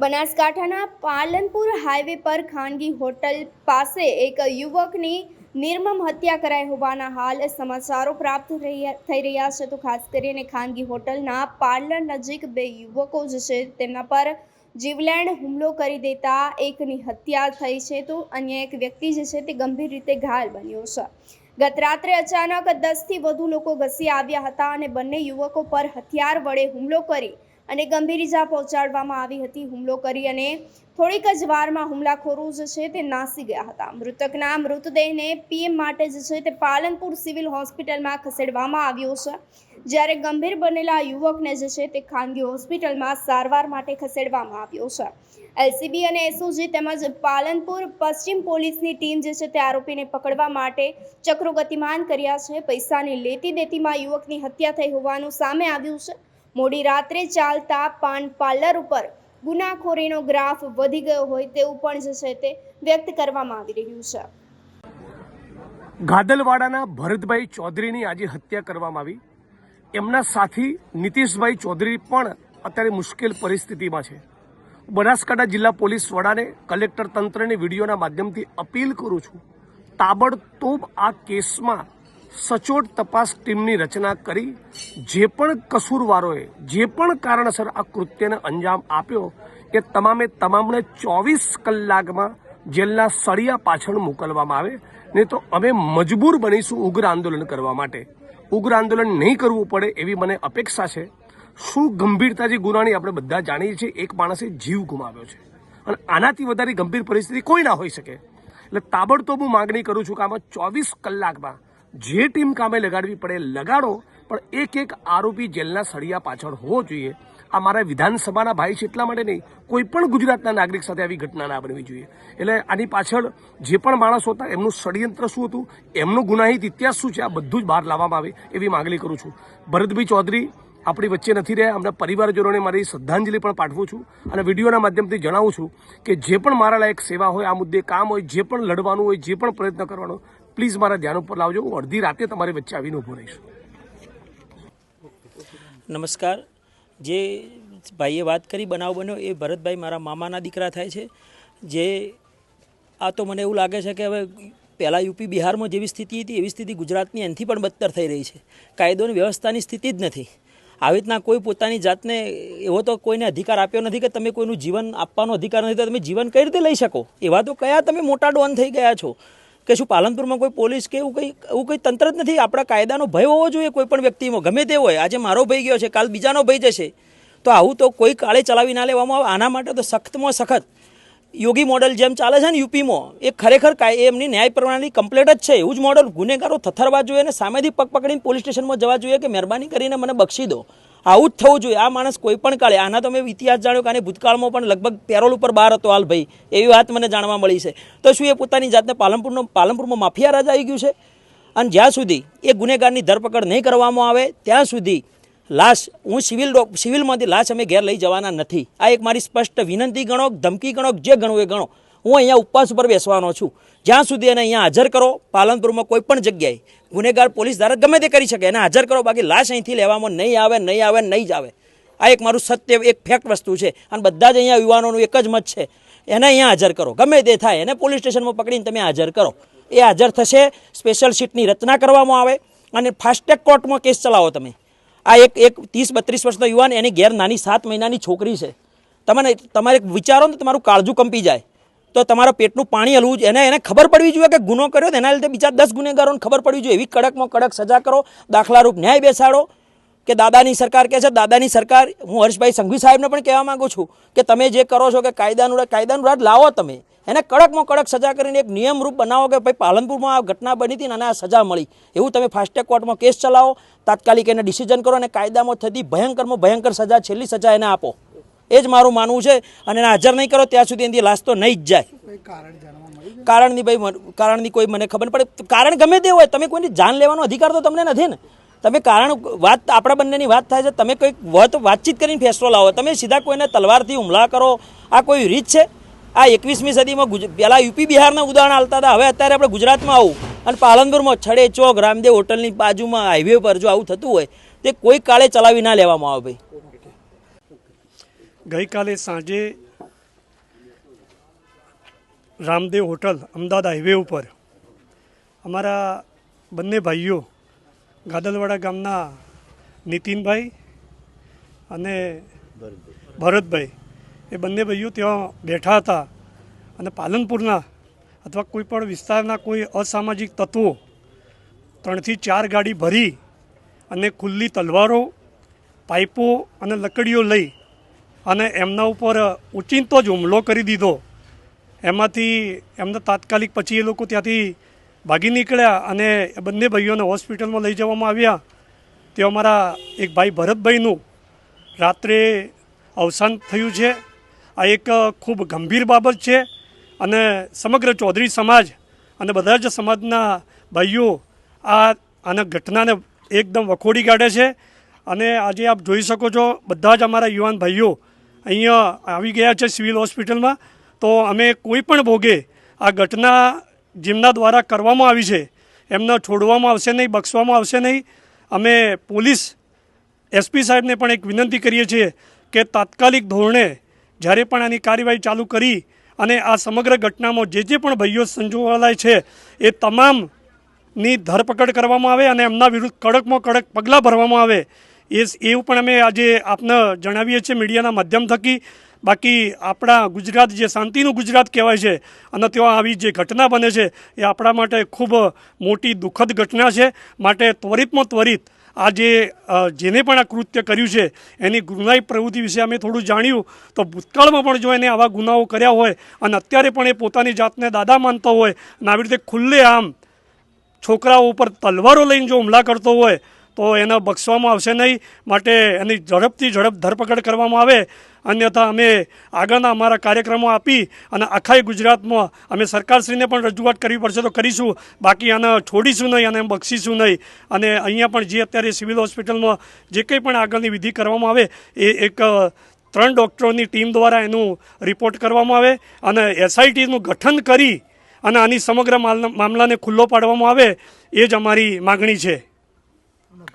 બનાસકાંઠાના પાલનપુર હાઈવે પર ખાનગી હોટલ પાસે એક યુવકની નિર્મમ હત્યા કરાઈ હોવાના હાલ સમાચારો પ્રાપ્ત થઈ રહ્યા છે. તો ખાસ કરીને ખાનગી હોટલના પાર્લર નજીક બે યુવકો જે છે. તેમના પર જીવલેણ હુમલો કરી દેતા એકની હત્યા થઈ છે. તો અન્ય એક વ્યક્તિ જે છે તે ગંભીર રીતે ઘાયલ બન્યો છે. ગત રાત્રે અચાનક દસથી વધુ લોકો ઘસી આવ્યા હતા અને બંને યુવકો પર હથિયાર વડે હુમલો કરી અને ગંભીર ઇજા પહોંચાડવામાં આવી હતી. હુમલો કરી અને થોડીક જ વારમાં હુમલાખોરો જે છે તે નાસી ગયા હતા. મૃતકના મૃતદેહને પીએમ માટે જે છે તે પાલનપુર સિવિલ હોસ્પિટલમાં ખસેડવામાં આવ્યો છે. જ્યારે ગંભીર બનેલા યુવકને જે છે તે ખાનગી હોસ્પિટલમાં સારવાર માટે ખસેડવામાં આવ્યો છે. એલસીબી અને એસઓજી તેમજ પાલનપુર પશ્ચિમ પોલીસની ટીમ જે છે તે આરોપીને પકડવા માટે ચક્રો ગતિમાન કર્યા છે. પૈસાની લેતી દેતીમાં યુવકની હત્યા થઈ હોવાનું સામે આવ્યું છે. મોડી રાત્રે ચાલતા પાન પાર્લર ઉપર ગુનાખોરીનો ગ્રાફ વધી ગયો હોય તેવું પણ છે તે વ્યક્ત કરવામાં આવી રહ્યું છે. ગાદલવાડાના ભરતભાઈ ચૌધરીની આજે હત્યા કરવામાં આવી. એમના સાથી નીતિશભાઈ ચૌધરી પણ અત્યારે મુશ્કેલ પરિસ્થિતિમાં છે. બનાસકાંઠા જિલ્લા પોલીસ વડાને કલેક્ટર તંત્રને વિડીયોના માધ્યમથી અપીલ કરું છું. તાબડતોબ આ કેસમાં સચોટ તપાસ ટીમની રચના કરી, જે પણ કસૂરવારોએ, જે પણ કારણસર આ કૃત્યને અંજામ આપ્યો, એ તમામે તમામને ચોવીસ કલાકમાં જેલના સળિયા પાછળ મોકલવામાં આવે, નહીં તો અમે મજબૂર બનીશું ઉગ્ર આંદોલન કરવા માટે. ઉગ્ર આંદોલન નહીં કરવું પડે એવી મને અપેક્ષા છે. શું ગંભીરતાથી ગુનાની આપણે બધા જાણીએ છીએ, એક માણસે જીવ ગુમાવ્યો છે. અને આનાથી વધારે ગંભીર પરિસ્થિતિ કોઈ ના હોઈ શકે. એટલે તાબડતોબ હું માગણી કરું છું કે આમાં ચોવીસ કલાકમાં જે ટીમ કામે લગાડવી પડે લગાડો, પણ એક એક આરોપી જેલના સળિયા પાછળ હોવો જોઈએ. આ મારા વિધાનસભાના ભાઈ છે એટલા માટે નહીં, કોઈ પણ ગુજરાતના નાગરિક સાથે આવી ઘટના ના બનવી જોઈએ. એટલે આની પાછળ જે પણ માણસો હતા, એમનું ષડયંત્ર શું હતું, એમનો ગુનાહિત ઇતિહાસ શું છે, આ બધું જ બહાર લાવવામાં આવે એવી માગણી કરું છું. ભરતભાઈ ચૌધરી આપણી વચ્ચે નથી રહ્યા, અમને પરિવારજનોને મારી શ્રદ્ધાંજલિ પણ પાઠવું છું અને વિડીયોના માધ્યમથી જણાવું છું કે જે પણ મારા લાયક સેવા હોય, આ મુદ્દે કામ હોય, જે પણ લડવાનું હોય, જે પણ પ્રયત્ન કરવાનો પ્લીઝ મારા ધ્યાન ઉપર લાવજો, હું અડધી રાતે તમારી વચ્ચે આવીને ઊભો રહીશ. નમસ્કાર. જે ભાઈએ વાત કરી, બનાવ બન્યો, એ ભરતભાઈ મારા મામાના દીકરા થાય છે. જે આ તો મને એવું લાગે છે કે હવે પહેલાં યુપી બિહારમાં જેવી સ્થિતિ હતી, એવી સ્થિતિ ગુજરાતની એનાથી પણ બદતર થઈ રહી છે. કાયદો અને વ્યવસ્થાની સ્થિતિ જ નથી. આવી રીતના કોઈ પોતાની જાતને એવો તો કોઈને અધિકાર આપ્યો નથી કે તમે કોઈનું જીવન આપવાનો અધિકાર નથી, તો તમે જીવન કઈ રીતે લઈ શકો? એવા તો કયા તમે મોટા ડોન થઈ ગયા છો? કે શું પાલનપુરમાં કોઈ પોલીસ કે એવું કંઈ એવું કંઈ તંત્ર જ નથી? આપણા કાયદાનો ભય હોવો જોઈએ કોઈ પણ વ્યક્તિમાં. ગમે તે હોય. આજે મારો ભય ગયો છે, કાલ બીજાનો ભય જશે. તો આવું તો કોઈ કાળે ચલાવી ના લેવામાં આવે. આના માટે તો સખ્તમાં સખત. યોગી મોડલ જેમ ચાલે છે ને યુપીમાં, એ ખરેખર કાય એમની ન્યાય પ્રણાલી કમ્પ્લેટ જ છે. એવું જ મોડલ ગુનેગારો થથરવા જોઈએ અને સામેથી પગ પકડીને પોલીસ સ્ટેશનમાં જવા જોઈએ કે મહેરબાની કરીને મને બક્ષી દો. આવું જ થવું જોઈએ. આ માણસ કોઈ પણ કાળે, આના તો મેં ઇતિહાસ જાણ્યો કે આને ભૂતકાળમાં પણ લગભગ પેરોલ ઉપર બહાર હતો હાલ ભાઈ. એવી વાત મને જાણવા મળી છે. તો શું એ પોતાની જાતને પાલનપુરનો, પાલનપુરમાં માફિયા રાજા આવી ગયું છે? અને જ્યાં સુધી એ ગુનેગારની ધરપકડ નહીં કરવામાં આવે, ત્યાં સુધી લાશ, હું સિવિલ સિવિલમાંથી લાશ અમે ઘેર લઈ જવાના નથી. આ એક મારી સ્પષ્ટ વિનંતી ગણો, ધમકી ગણો જે ગણો એ ગણો. હું અહીંયા ઉપવાસ ઉપર બેસવાનો છું. જ્યાં સુધી એને અહીંયા હાજર કરો, પાલનપુરમાં કોઈ પણ જગ્યાએ. ગુનેગાર પોલીસ ધારક ગમે તે કરી શકે, એને હાજર કરો, બાકી લાશ અહીંથી લેવામાં નહીં આવે નહીં આવે, નહીં જ આવે. આ એક મારું સત્ય, એક ફેક્ટ વસ્તુ છે. અને બધા જ અહીંયા યુવાનોનું એક જ મત છે. એને અહીંયા હાજર કરો. ગમે તે થાય, એને પોલીસ સ્ટેશનમાં પકડીને તમે હાજર કરો. એ હાજર થશે સ્પેશિયલ સીટની રચના કરવામાં આવે, અને ફાસ્ટેગ કોર્ટમાં કેસ ચલાવો તમે. આ એક એક ત્રીસ, બત્રીસ વર્ષનો યુવાન, એની ઘેર નાની સાત મહિનાની છોકરી છે. તમને, તમારે વિચારો ને, તમારું કાળજું કંપી જાય. તો તમારા પેટનું પાણી હલવું એને એને ખબર પડવી જોઈએ કે ગુનો કર્યો એના લીધે બીજા દસ ગુનેગારોને ખબર પડવી જોઈએ. એવી કડકમાં કડક સજા કરો, દાખલારૂપ ન્યાય બેસાડો. કે દાદાની સરકાર કહે છે, દાદાની સરકાર, હું હર્ષભાઈ સંઘવી સાહેબને પણ કહેવા માંગુ છું કે તમે જે કરો છો કે કાયદાનું કાયદાનું રાજ લાવો તમે. એને કડકમાં કડક સજા કરીને એક નિયમરૂપ બનાવો કે ભાઈ પાલનપુરમાં આ ઘટના બની હતી અને આ સજા મળી. એવું તમે ફાસ્ટેગ કોર્ટમાં કેસ ચલાવો, તાત્કાલિક એને ડિસિઝન કરો અને કાયદામાં થતી ભયંકરમાં ભયંકર સજા, છેલ્લી સજા એને આપો. એ જ મારું માનવું છે અને એને હાજર નહીં કરો ત્યાં સુધી એની લાશ તો નહીં જ જાય. કારણની ભાઈ કારણની કોઈ મને ખબર પડે. કારણ ગમે તે હોય તમે કોઈની જાન લેવાનો અધિકાર તો તમને નથી ને. તમે કારણ વાત આપણા બંનેની વાત થાય છે તમે કંઈક વાત વાતચીત કરીને ફેસલો લાવો. તમે સીધા કોઈને તલવારથી હુમલા કરો. આ કોઈ રીત છે? આ એકવીસમી સદીમાં પહેલાં યુપી બિહારના ઉદાહરણ આવતા હતા. હવે અત્યારે આપણે ગુજરાતમાં આવું અને પાલનપુરમાં છડે ચોક રામદેવ હોટલની બાજુમાં હાઈવે પર જો આવું થતું હોય તે કોઈ કાળે ચલાવી ના લેવામાં આવે ભાઈ. ગઈકાલે સાંજે રામદેવ હોટલ, અમદાવાદ હાઈવે ઉપર અમારા બંને ભાઈઓ ગાદલવાડા ગામના નીતિનભાઈ અને ભરતભાઈ, એ બંને ભાઈઓ ત્યાં બેઠા હતા અને પાલનપુરના અથવા કોઈ પણ વિસ્તારના કોઈ અસામાજિક તત્વો ત્રણથી ચાર ગાડી ભરી અને ખુલ્લી તલવારો, પાઇપો અને લકડીઓ લઈ અને એમના ઉપર ઉચિંતો જ હુમલો કરી દીધો. એમાંથી એમને તાત્કાલિક પછી એ લોકો ત્યાંથી ભાગી નીકળ્યા અને એ બંને ભાઈઓને હોસ્પિટલમાં લઈ જવામાં આવ્યા. તે અમારા એક ભાઈ ભરતભાઈનું રાત્રે અવસાન થયું છે. આ એક ખૂબ ગંભીર બાબત છે અને સમગ્ર ચૌધરી સમાજ અને બધા જ સમાજના ભાઈઓ આ આના ઘટનાને એકદમ વખોડી કાઢે છે. અને આજે આપ જોઈ શકો છો, બધા જ અમારા યુવાન ભાઈઓ અહીંયા આવી ગયા છે સિવિલ હોસ્પિટલમાં, તો અમે કોઈ પણ ભોગે આ ઘટના જેમના દ્વારા કરવામાં આવી છે, એમને છોડવામાં આવશે નહીં, બક્ષવામાં આવશે નહીં. અમે પોલીસ એસપી સાહેબને પણ એક વિનંતી કરીએ છીએ કે તાત્કાલિક ધોરણે જ્યારે પણ આની કાર્યવાહી ચાલુ કરી અને આ સમગ્ર ઘટનામાં જે જે પણ ભાઈઓ સંજોવાયેલા છે, એ તમામની ધરપકડ કરવામાં આવે અને એમના વિરુદ્ધ કડકમાં કડક પગલાં ભરવામાં આવે એ એવું પણ અમે આજે આપને જણાવીએ છીએ મીડિયાના માધ્યમ થકી. બાકી આપણા ગુજરાત જે શાંતિનું ગુજરાત કહેવાય છે અને ત્યાં આવી જે ઘટના બને છે એ આપણા માટે ખૂબ મોટી દુઃખદ ઘટના છે. માટે ત્વરિતમાં ત્વરિત આ જે જેને પણ આ કૃત્ય કર્યું છે એની ગુનાઈ પ્રવૃત્તિ વિશે અમે થોડું જાણ્યું. તો ભૂતકાળમાં પણ જો એને આવા ગુનાઓ કર્યા હોય અને અત્યારે પણ એ પોતાની જાતને દાદા માનતો હોય અને આવી રીતે ખુલ્લે આમ છોકરાઓ ઉપર તલવારો લઈને જો હુમલા કરતો હોય તો એને બક્ષવામાં આવશે નહીં. માટે એની ઝડપથી ઝડપ ધરપકડ કરવામાં આવે. અન્યથા અમે આગળના અમારા કાર્યક્રમો આપી અને આખા ગુજરાતમાં અમે સરકારશ્રીને પણ રજૂઆત કરવી પડશે તો કરીશું. બાકી આને છોડીશું નહીં અને બક્ષીશું નહીં. અને અહીંયા પણ જે અત્યારે સિવિલ હોસ્પિટલમાં જે કંઈ પણ આગળની વિધિ કરવામાં આવે, એ એક ત્રણ ડૉક્ટરોની ટીમ દ્વારા એનું રિપોર્ટ કરવામાં આવે અને એસઆઈટીનું ગઠન કરી અને આની સમગ્ર માલ- મામલાને ખુલ્લો પાડવામાં આવે, એ જ અમારી માગણી છે. una